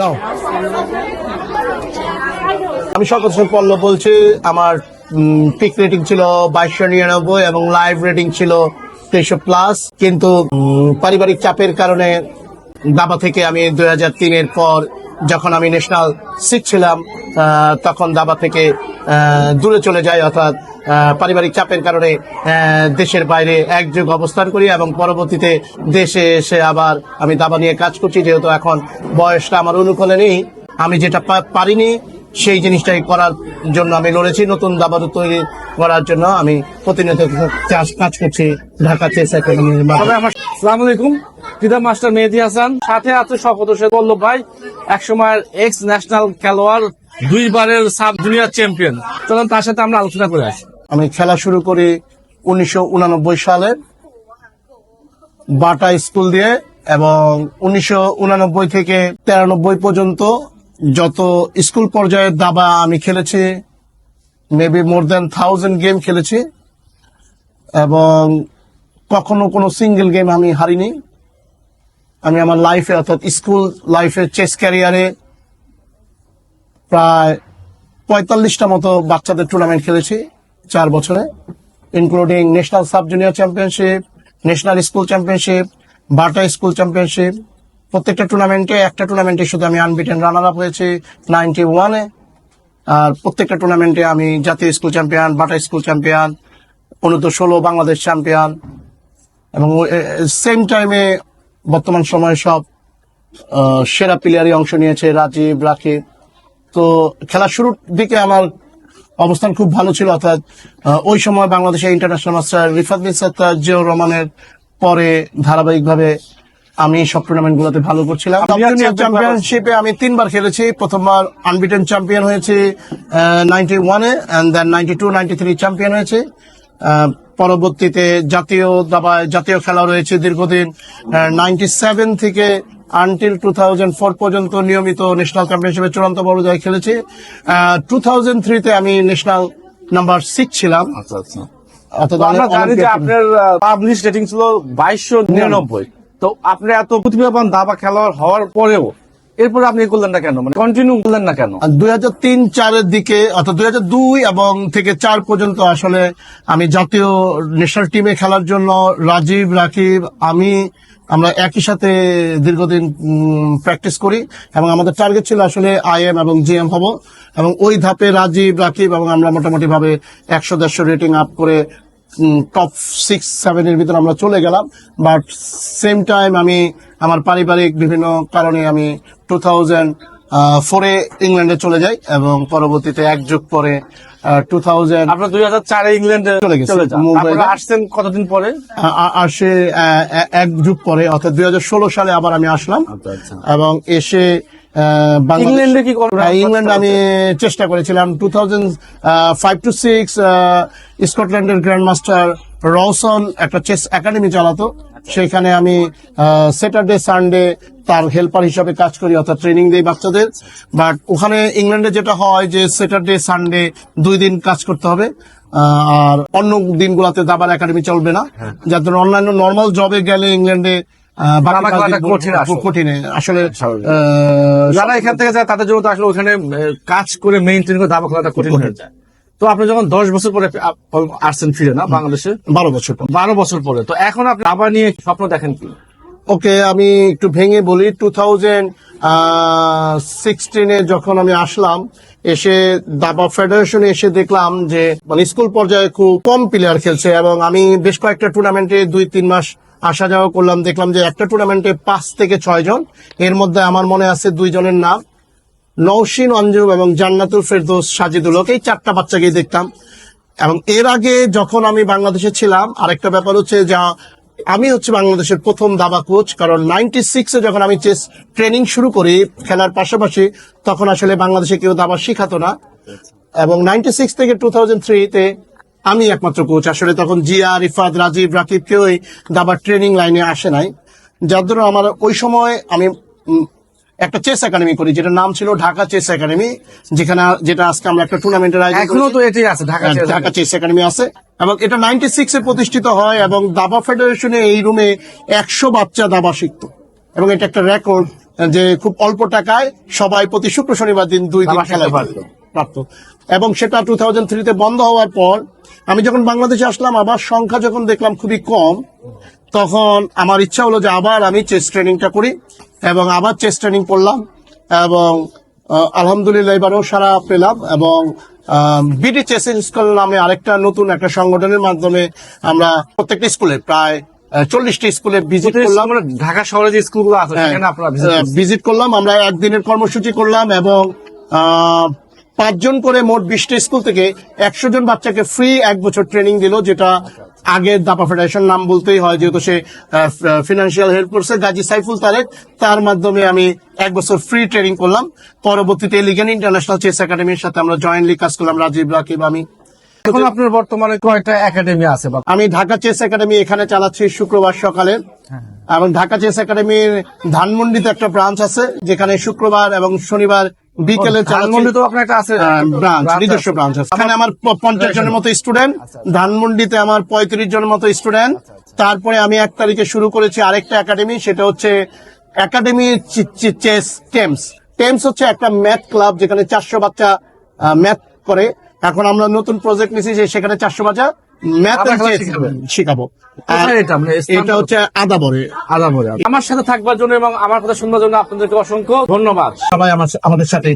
নাও। আমি সকল পল্ল বলছি, আমার পিক রেটিং ছিল বাইশশো নিরানব্বই এবং লাইভ রেটিং ছিল তেইশশো প্লাস কিন্তু পারিবারিক চাপের কারণে দাবা থেকে আমি দুই হাজার তিনের পর যখন আমি ন্যাশনাল সিট ছিলাম তখন দাবা থেকে দূরে চলে যাই, অর্থাৎ পারিবারিক চাপের কারণে দেশের বাইরে একযোগ অবস্থান করি এবং পরবর্তীতে দেশে এসে আবার আমি দাবা নিয়ে কাজ করছি, যেহেতু এখন বয়সটা আমার অনুকূলে নেই। আমি যেটা পারিনি সেই জিনিসটাই করার জন্য আমি লড়েছি নতুন দাবারু তৈরি করার জন্য আমি প্রতিনিয়ত চাষ কাজ করছি ঢাকা চেস একাডেমির তবে আমার সালাম আলাইকুম। ক্রীড়া মাস্টার মেহেদি হাসান সাথে আছে হোসেন পল্লব ভাই এক সময়ের এক্স ন্যাশনাল খেলোয়াড় দুইবারের সাব জুনিয়র চ্যাম্পিয়ন চলুন তার সাথে আমরা আলোচনা করে আসি। আমি খেলা শুরু করি উনিশশো উনানব্বই সালে বাটা স্কুল দিয়ে এবং উনিশশো উনানব্বই থেকে তেরানব্বই পর্যন্ত যত স্কুল পর্যায়ে দাবা আমি খেলেছি maybe more than thousand game খেলেছি, এবং কখনো কোনো সিঙ্গেল গেম আমি হারিনি। আমি আমার লাইফে অর্থাৎ স্কুল লাইফে চেস ক্যারিয়ারে প্রায় পঁয়তাল্লিশটা মতো বাচ্চাদের টুর্নামেন্ট খেলেছি চার বছরে including national sub junior championship national school championship Bata school championship প্রত্যেকটা টুর্নামেন্টে একটা টুর্নামেন্টে শুধু আমি আনবিটেন রানার আপ হয়েছি নাইনটি ওয়ানে আর প্রত্যেকটা টুর্নামেন্টে আমি জাতীয় school champion Bata school champion অনূর্ধ্ব ষোলো বাংলাদেশ চ্যাম্পিয়ন এবং সেম টাইমে বর্তমান সময়ে সব সেরা প্লেয়ারই অংশ নিয়েছে রাজীব, রাকিব। তো খেলার শুরুর দিকে আমার অবস্থান খুব ভালো ছিল, অর্থাৎ ওই সময় বাংলাদেশের ইন্টারন্যাশনাল মাস্টার রিফাত বিন সাত্তার রহমানের পরে ধারাবাহিকভাবে আমি সব টুর্নামেন্ট গুলোতে ভালো করছিলাম। চ্যাম্পিয়নশিপে আমি তিনবার খেলেছি। প্রথমবার আনবিটেন চ্যাম্পিয়ন হয়েছে নাইনটি ওয়ানে and then ninety two ninety three champion হয়েছে পরবর্তীতে জাতীয় দাবায় জাতীয় খেলা রয়েছে দীর্ঘদিন। নাইনটি সেভেন থেকে আনটিল টু থাউজেন্ড ফোর পর্যন্ত নিয়মিত ন্যাশনাল চ্যাম্পিয়নশিপে চূড়ান্ত পর্যায়ে খেলেছি। টু থাউজেন্ড থ্রিতে আমি ন্যাশনাল নাম্বার সিক্স ছিলাম। আচ্ছা অলিম্পিয়াড- আপনার পাবলিশ রেটিং ছিল বাইশশো নিরানব্বই। তো আপনি এত প্রতিভাবান দাবা খেলোয়াড় হওয়ার পরেও এরপরে আপনি করলেন না কেন? মানে কন্টিনিউ করলেন না কেন? দুই হাজার তিন চারের দিকে, অর্থাৎ দুই হাজার দুই এবং থেকে চার পর্যন্ত আসলে আমি জাতীয় ন্যাশনাল টিমে খেলার জন্য রাজীব, রাকিব, আমি, আমরা একই সাথে দীর্ঘদিন প্র্যাকটিস করি এবং আমাদের টার্গেট ছিল আসলে আইএম এবং জিএম হব এবং ওই ধাপে রাজীব, রাকিব এবং আমরা মোটামুটি ভাবে একশো দেড়শো রেটিং আপ করে টপ সিক্স সেভেনের ভিতরে আমরা চলে গেলাম বাট সেম টাইম আমি আমার পারিবারিক বিভিন্ন কারণে আমি টু থাউজেন্ড ফোরে ইংল্যান্ডে চলে যাই এবং পরবর্তীতে এক যুগ পরে টু থাউজেন্ড আপনার দুই হাজার চারে ইংল্যান্ডে চলে গেছে। আসছেন কতদিন পরে আসে এক যুগ পরে অর্থাৎ দুই হাজার ষোলো সালে আবার আমি আসলাম আচ্ছা। এবং এসে ইংল্যান্ডে কি করেন? হ্যাঁ, ইংল্যান্ডে আমি চেষ্টা করেছিলাম। Two thousand five to six স্কটল্যান্ডের গ্র্যান্ড মাস্টার রওসন একটা চেস একাডেমি চালাতো। সেখানে আমি স্যাটারডে সানডে তার হেল্পার হিসাবে কাজ করি অর্থাৎ ট্রেনিং দেই বাচ্চাদের। বাট ওখানে ইংল্যান্ডে যেটা হয় যে স্যাটারডে সানডে দুই দিন কাজ করতে হবে। আর অন্য দিনগুলোতে দাবার একাডেমি চলবে না। যার জন্য অন্যান্য নর্মাল জবে গেলে ইংল্যান্ডে আসলে। আহ, যারা এখান থেকে যায় তাদের জন্য তো আসলে ওখানে কাজ করে মেইনটেইন করে দাবা খেলাটা কঠিন হয়ে যায়। তো আপনি যখন দশ বছর পরে আসছেন ফিরে না বাংলাদেশে? বারো বছর পর। বারো বছর পরে। তো এখন আপনি দাবা নিয়ে স্বপ্ন দেখেন কি? ওকে আমি একটু ভেঙে বলি টু থাউজেন্ড সিক্সটিনে যখন আমি আসলাম এসে দাবা ফেডারেশনে এসে দেখলাম যে মানে স্কুল পর্যায়ে খুব কম প্লেয়ার খেলছে এবং আমি বেশ কয়েকটা টুর্নামেন্টে দুই তিন মাস আসা যাওয়া করলাম, দেখলাম যে একটা টুর্নামেন্টে পাঁচ থেকে ছয় জন। এর মধ্যে আমার মনে আছে দুইজনের নাম নৌসিন অঞ্জুম এবং জান্নাতুল ফেরদৌস সাজিদুল। হক এই চারটা বাচ্চাকেই দেখতাম। এবং এর আগে যখন আমি বাংলাদেশে ছিলাম, আরেকটা ব্যাপার হচ্ছে যা আমি হচ্ছে বাংলাদেশের প্রথম দাবা কোচ কারণ নাইনটি সিক্সে যখন আমি চেস ট্রেনিং শুরু করি, খেলার পাশাপাশি, তখন আসলে বাংলাদেশে কেউ দাবা শিখাতো না। এবং নাইনটি সিক্স থেকে টু থাউজেন্ড থ্রিতে আমি একমাত্র কোচ আসলে তখন জিয়া রিফাত রাজীব রাকিব কেউই দাবার ট্রেনিং লাইনে আসে নাই। যার জন্য আমার ওই সময় আমি একটা চেস একাডেমি করি যেটার নাম ছিল ঢাকা চেস একাডেমি যেখানে যেটা আজকে আমরা একটা টুর্নামেন্টের আয়োজন এখনও তো এটাই আছে ঢাকা হ্যাঁ, চেস ঢাকা চেস একাডেমি আছে। এবং এটা নাইনটি সিক্সে প্রতিষ্ঠিত হয় এবং দাবা ফেডারেশনে এই রুমে একশো বাচ্চা দাবা শিখতো। এবং এটা একটা রেকর্ড যে খুব অল্প টাকায় সবাই প্রতি শুক্র শনিবার দিন দুই দিন খেলা পারতো। এবং সেটা টু থাউজেন্ড থ্রিতে বন্ধ হওয়ার পর আমি যখন বাংলাদেশে আসলাম আবার সংখ্যা যখন দেখলাম খুবই কম তখন আমার ইচ্ছা হলো যে আবার আমি চেস ট্রেনিংটা করি এবং আবার চেস ট্রেনিং করলাম এবং আলহামদুলিল্লাহ এবারও সারা পেলাম এবং বিডি চেস স্কুল নামে আরেকটা নতুন একটা সংগঠনের মাধ্যমে আমরা প্রত্যেকটা স্কুলে প্রায় চল্লিশটি স্কুলে ভিজিট করলাম ঢাকা শহরে যে স্কুলগুলো আছে। ভিজিট করলাম আমরা একদিনের কর্মসূচি করলাম এবং পাঁচজন করে মোট বিশটা স্কুল থেকে একশো জন বাচ্চাকে ফ্রি এক বছর ট্রেনিং দিল যেটা আগের দাপা ফেডারেশন নাম বলতেই হয় যেহেতু সে ফিনান্সিয়াল হেল্প করছে গাজী সাইফুল তারেক। তার মাধ্যমে আমি এক বছর ফ্রি ট্রেনিং করলাম। পরবর্তীতে লিগেন ইন্টারন্যাশনাল চেস একাডেমির সাথে আমরা জয়েন্টলি কাজ করলাম রাজীব রাকিব আমি। এখন আপনার বর্তমানে কয়টা একাডেমি আছে? আমি ঢাকা চেস একাডেমি এখানে চালাচ্ছি শুক্রবার সকালে। এবং ঢাকা চেস একাডেমির ধানমন্ডিতে একটা ব্রাঞ্চ আছে যেখানে শুক্রবার এবং শনিবার বিকেলে ধানমন্ডি তো আপনার একটা আছে। ব্রাঞ্চ নিজস্ব ব্রাঞ্চ আছে। এখানে আমার পঞ্চাশ জনের মতো স্টুডেন্ট ধানমন্ডিতে আমার পঁয়ত্রিশ জনের মতো স্টুডেন্ট তারপরে আমি এক তারিখে শুরু করেছি আরেকটা একাডেমি সেটা হচ্ছে একাডেমি চেস টেমস। টেমস হচ্ছে একটা ম্যাথ ক্লাব যেখানে চারশো বাচ্চা ম্যাথ করে। এখন আমরা নতুন প্রজেক্ট নিয়েছি যে সেখানে চারশো বাচ্চা ম্যাথ আর এটা? মানে স্থান এটা হচ্ছে আদাবরে। আদামরে আমার সাথে থাকবার জন্য এবং আমার কথা শুনবার জন্য আপনাদেরকে অসংখ্য ধন্যবাদ। সবাই আমার আমাদের সাথে